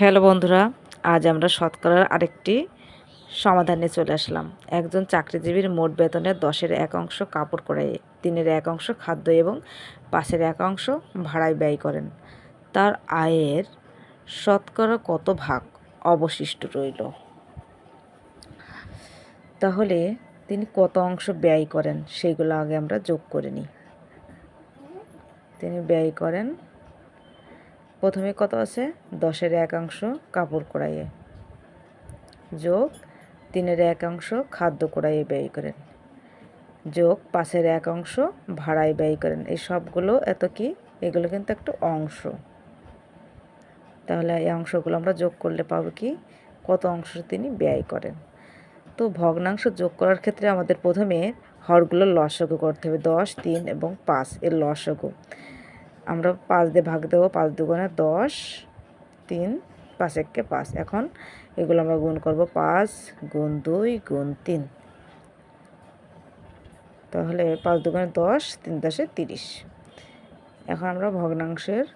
Hello বন্ধুরা, আজ আমরা শতকরার আরেকটি সমাধানে চলে আসলাম। একজন চাকরিজীবীর মোট বেতনের দশের এক অংশ কাপড় করায় তিনের এক অংশ খাদ্য এবং পাশের এক অংশ ভাড়ায় ব্যয় করেন। তার আয়ের শতকরা কত ভাগ অবশিষ্ট রইল? তাহলে তিনি কত অংশ ব্যয় করেন? সেইগুলো আগে আমরা যোগ করে নিই। তিনি ব্যয় করেন প্রথমে কত আছে? দশের একাংশ কাপড় কড়াইয়ে। যোগ তিনের একাংশ খাদ্য কড়াইয়ে ব্যয় করেন। যোগ পাঁচের এক অংশ ভাড়ায় ব্যয় করেন। এই সবগুলো এত কি? এগুলো কিন্তু একটু অংশ। তাহলে এই অংশগুলো আমরা যোগ করলে পাবো কি? কত অংশ তিনি ব্যয় করেন? তো ভগ্নাংশ যোগ করার ক্ষেত্রে আমাদের প্রথমে হরগুলো লসগু করতে হবে। দশ, তিন এবং পাঁচ এর লসগু। আমরা পাঁচ দিয়ে ভাগ দেবো, পাঁচ দুগুণে দশ, তিন, পাঁচ এককে পাঁচ। এখন এগুলো আমরা গুণ করব, পাঁচ গুণ দুই গুণ তিন। তাহলে পাঁচ দুগুণে দশ, তিন দশে তিরিশ। এখন আমরা ভগ্নাংশের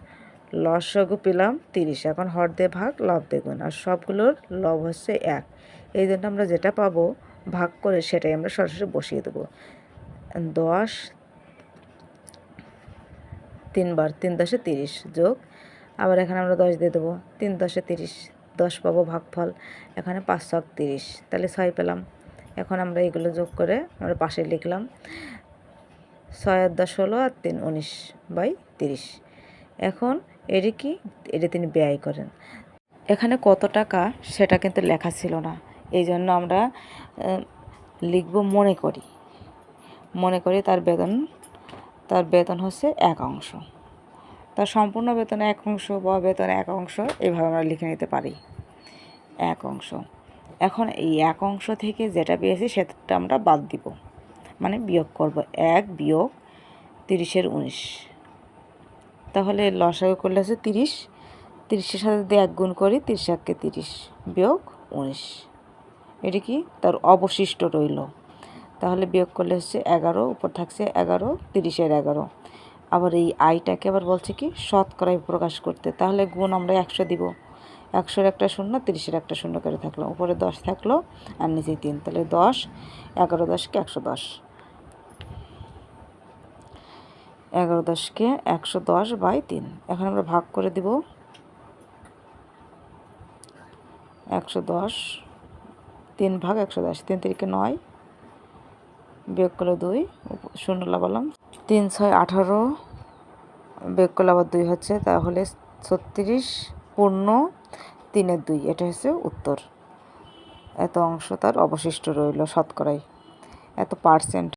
লসগু পেলাম তিরিশ। এখন হর দিয়ে ভাগ, লব দিয়ে গুণ। আর সবগুলোর লব হচ্ছে এক। এই জন্য আমরা যেটা পাবো, ভাগ করে সেটাই আমরা সরাসরি বসিয়ে দেবো। দশ তিনবার, তিন দশে তিরিশ যোগ। আবার এখানে আমরা দশ দিয়ে দেবো। তিন দশে তিরিশ, দশ পাবো ভাগফল। এখানে পাঁচ ছক তিরিশ। তাহলে ছয় পেলাম। এখন আমরা এগুলো যোগ করে আমরা পাশে লিখলাম। ছয় আর দশ ষোলো আর তিন, উনিশ বাই তিরিশ। এখন এটি কি? এটি তিনি ব্যয় করেন। এখানে কত টাকা সেটা কিন্তু লেখা ছিল না। এই জন্য আমরা লিখব মনে করি। মনে করি তার বেতন তার বেতন হচ্ছে এক অংশ। তার সম্পূর্ণ বেতন এক অংশ বা বেতন এক অংশ এইভাবে আমরা লিখে নিতে পারি। এক অংশ। এখন এই এক অংশ থেকে যেটা পেয়েছি সেটা আমরা বাদ দিব। মানে বিয়োগ করব এক বিয়োগ তিরিশের উনিশ। তাহলে লসাগু করলে হচ্ছে তিরিশ। তিরিশের সাথে যদি এক গুণ করি তিরিশ এককে তিরিশ বিয়োগ উনিশ। এটি কি? তার অবশিষ্ট রইল। তাহলে বিয়োগ করলে হচ্ছে এগারো, উপর থাকছে এগারো, তিরিশের এগারো। আবার এই আইটাকে আবার বলছে কি শতকরায় প্রকাশ করতে। তাহলে গুণ আমরা একশো দিব। একশোর একটা শূন্য, তিরিশের একটা শূন্য করে থাকল। উপরে দশ থাকল আর নিচে তিন। তাহলে দশ, এগারো দশকে একশো দশ। এগারো দশকে একশো দশ বাই তিন। এখন আমরা ভাগ করে দিব। একশো দশ, তিন ভাগ একশো দশ। তিন তিরিকে নয় বিয়োগ করলে দুই, শূন্য লাগালাম। তিন, ছয়, আঠারো, বিয়োগ করলে আবার দুই হচ্ছে, তাহলে ছত্রিশ পূর্ণ তিনের দুই, এটা হচ্ছে উত্তর। এত অংশ তার অবশিষ্ট রইল শতকরাই। এত পার্সেন্ট।